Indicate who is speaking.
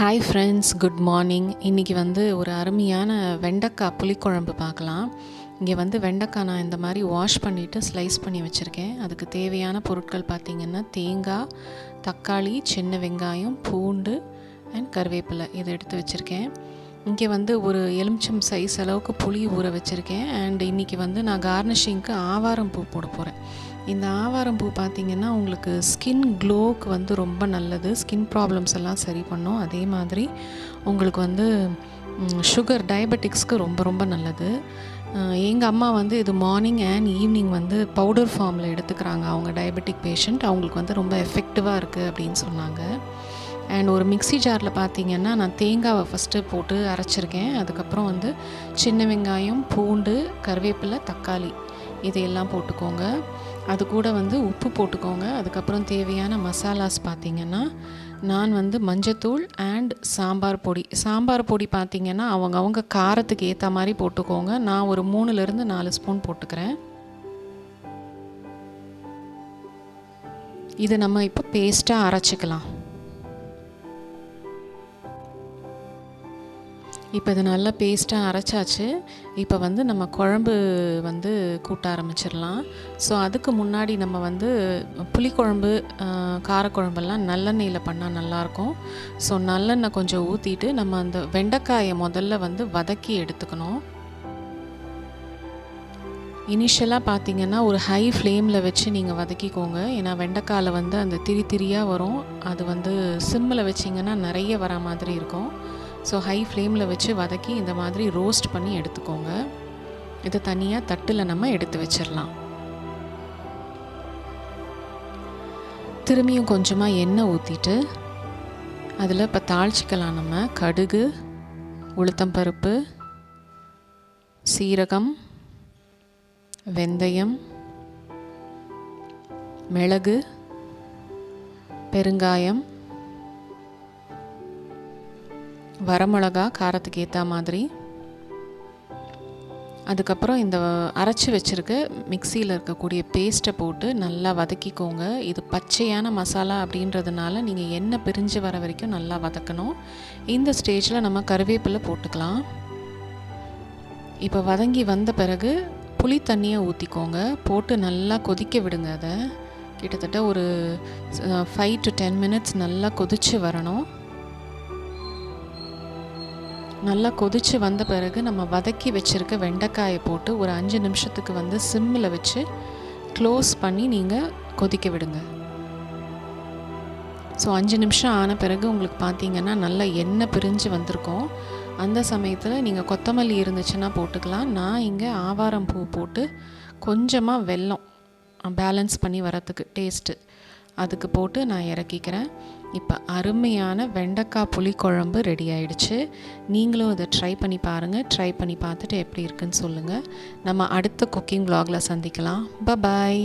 Speaker 1: Hi friends good morning இன்றைக்கி வந்து ஒரு அருமையான வெண்டைக்காய் புளிக்குழம்பு பார்க்கலாம். இங்கே வந்து வெண்டைக்காய் நான் இந்த மாதிரி வாஷ் பண்ணிவிட்டு ஸ்லைஸ் பண்ணி வச்சுருக்கேன். அதுக்கு தேவையான பொருட்கள் பார்த்திங்கன்னா தேங்காய் தக்காளி சின்ன வெங்காயம் பூண்டு அண்ட் கருவேப்பிலை இதை எடுத்து வச்சுருக்கேன். இங்கே வந்து ஒரு எலுமிச்சம் சைஸ் அளவுக்கு புளி ஊற வச்சுருக்கேன். அண்ட் இன்றைக்கி வந்து நான் கார்னிஷிங்க்கு ஆவாரம் பூ போட போகிறேன் இந்த ஆவாரம் பூ பார்த்திங்கன்னா உங்களுக்கு ஸ்கின் க்ளோக்கு வந்து ரொம்ப நல்லது. ஸ்கின் ப்ராப்ளம்ஸ் எல்லாம் சரி பண்ணும். அதே மாதிரி உங்களுக்கு வந்து சுகர் டயபெட்டிக்ஸ்க்கு ரொம்ப ரொம்ப நல்லது. எங்கள் அம்மா வந்து இது மார்னிங் அண்ட் ஈவினிங் வந்து பவுடர் ஃபார்மில் எடுத்துக்கிறாங்க. அவங்க டயபெட்டிக் பேஷண்ட் அவங்களுக்கு வந்து ரொம்ப எஃபெக்டிவாக இருக்குது அப்படின்னு சொன்னாங்க. அண்ட் ஒரு மிக்சி ஜாரில் பார்த்தீங்கன்னா நான் தேங்காவை ஃபஸ்ட்டு போட்டு அரைச்சிருக்கேன். அதுக்கப்புறம் வந்து சின்ன வெங்காயம் பூண்டு கருவேப்பிலை தக்காளி இதையெல்லாம் போட்டுக்கோங்க. அது கூட வந்து உப்பு போட்டுக்கோங்க. அதுக்கப்புறம் தேவையான மசாலாஸ் பார்த்திங்கன்னா நான் வந்து மஞ்சத்தூள் அண்ட் சாம்பார் பொடி. சாம்பார் பொடி பார்த்திங்கன்னா அவங்க அவங்க காரத்துக்கு ஏற்ற மாதிரி போட்டுக்கோங்க. நான் ஒரு மூணுலேருந்து நாலு ஸ்பூன் போட்டுக்கிறேன். இது நம்ம இப்போ பேஸ்ட்டாக அரைச்சிக்கலாம். இப்போ இது நல்லா பேஸ்ட்டாக அரைச்சாச்சு. இப்போ வந்து நம்ம குழம்பு வந்து கூட்ட ஆரம்பிச்சிடலாம். ஸோ அதுக்கு முன்னாடி நம்ம வந்து புளிக்குழம்பு காரக்குழம்பெல்லாம் நல்லெண்ணெயில் பண்ணால் நல்லாயிருக்கும் ஸோ நல்லெண்ணெய் கொஞ்சம் ஊற்றிட்டு நம்ம அந்த வெண்டைக்காயை முதல்ல வந்து வதக்கி எடுத்துக்கணும். இனிஷியலாக பார்த்தீங்கன்னா ஒரு ஹை ஃப்ளேமில் வச்சு நீங்கள் வதக்கிக்கோங்க. ஏன்னா வெண்டைக்காயில் வந்து அந்த திரி திரியாக வரும். அது வந்து சிம்மில் வச்சிங்கன்னா நிறைய வர மாதிரி இருக்கும். ஸோ ஹை ஃப்ளேமில் வச்சு வதக்கி இந்த மாதிரி ரோஸ்ட் பண்ணி எடுத்துக்கோங்க. இதை தனியாக தட்டில் நம்ம எடுத்து வச்சிடலாம் திரும்பியும் கொஞ்சமாக எண்ணெய் ஊற்றிட்டு அதில் இப்போ தாளிச்சிக்கலாம் நம்ம. கடுகு உளுத்தம்பருப்பு சீரகம் வெந்தயம் மிளகு பெருங்காயம் வரமிளகா காரத்துக்கு ஏற்ற மாதிரி. அதுக்கப்புறம் இந்த அரைச்சி வச்சுருக்க மிக்சியில் இருக்கக்கூடிய பேஸ்ட்டை போட்டு நல்லா வதக்கிக்கோங்க. இது பச்சையான மசாலா அப்படின்றதுனால நீங்கள் எண்ணெய் பிரிஞ்சு வர வரைக்கும் நல்லா வதக்கணும். இந்த ஸ்டேஜில் நம்ம கருவேப்பிலை போட்டுக்கலாம். இப்போ வதங்கி வந்த பிறகு புளி தண்ணியை ஊற்றிக்கோங்க போட்டு நல்லா கொதிக்க விடுங்க அதை. கிட்டத்தட்ட ஒரு ஃபைவ் டு டென் மினிட்ஸ் நல்லா கொதித்து வரணும். நல்லா கொதித்து வந்த பிறகு நம்ம வதக்கி வச்சுருக்க வெண்டைக்காயை போட்டு ஒரு அஞ்சு நிமிஷத்துக்கு வந்து சிம்மில் வச்சு க்ளோஸ் பண்ணி நீங்கள் கொதிக்க விடுங்க. ஸோ அஞ்சு நிமிஷம் ஆன பிறகு உங்களுக்கு பார்த்தீங்கன்னா நல்லா எண்ணெய் பிரிஞ்சு வந்திருக்கோம். அந்த சமயத்தில் நீங்கள் கொத்தமல்லி இருந்துச்சுன்னா போட்டுக்கலாம். நான் இங்கே ஆவாரம் பூ போட்டு கொஞ்சமாக வெல்லம் பேலன்ஸ் பண்ணி வரத்துக்கு டேஸ்ட்டு அதுக்கு போட்டு நான் இறக்கிக்கிறேன். இப்போ அருமையான வெண்டைக்காய் புளி குழம்பு ரெடி ஆயிடுச்சு. நீங்களும் இதை ட்ரை பண்ணி பாருங்கள் ட்ரை பண்ணி பார்த்துட்டு எப்படி இருக்குன்னு சொல்லுங்கள் நம்ம அடுத்த குக்கிங் வ்ளாகில் சந்திக்கலாம். ப பாய்